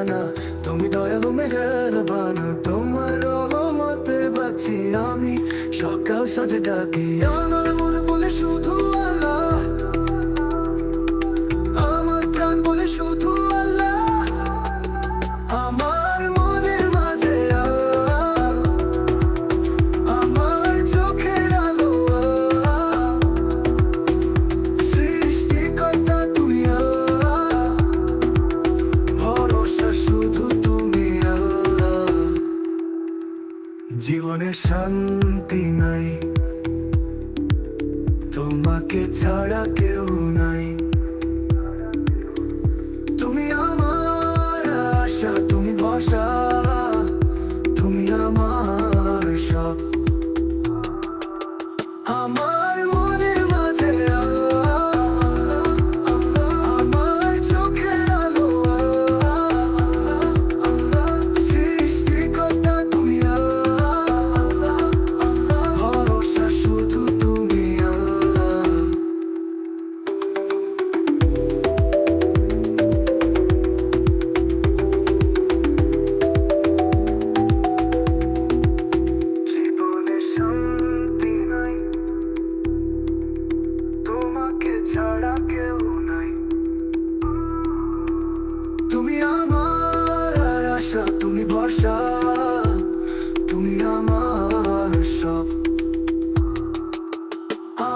মাহানা তুমি দয়ালু বানা তোমার রহমতে বাঁচি আমি। সকাল সাজে ডাকি, আমার মনে বলে শুধু জীবনে শান্তি নাই। তোমাকে ছাড়া কেউ নাই। তুমি আমার আশা, তুমি ভরসা। তুমি আমার সব। আমার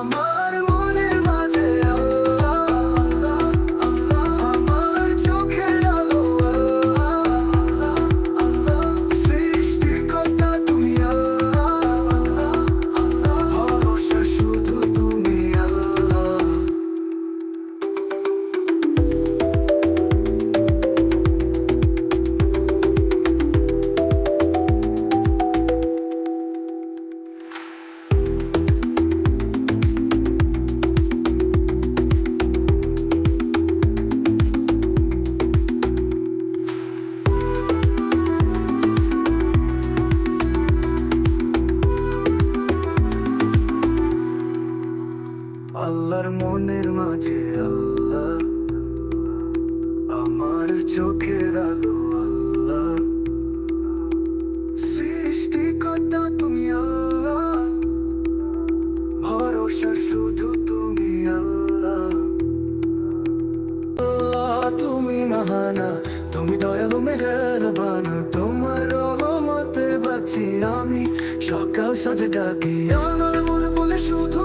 আমার আল্লাহর মনের মাঝে আল্লাহ, আমার চোখের আলো আল্লাহ। সৃষ্টিকর্তা তুমি আল্লাহ, ভরসা শুধু তুমি আল্লাহ। তুমি মহানা, তুমি দয়ালু মেহেরবান, তোমার রহমতে বাঁচি আমি, সকাল সাজে ডাকি, আমার মনে বলে শুধু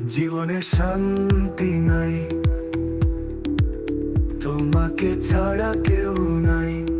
জীবনে শান্তি নাই। তোমাকে ছাড়া কেউ নাই।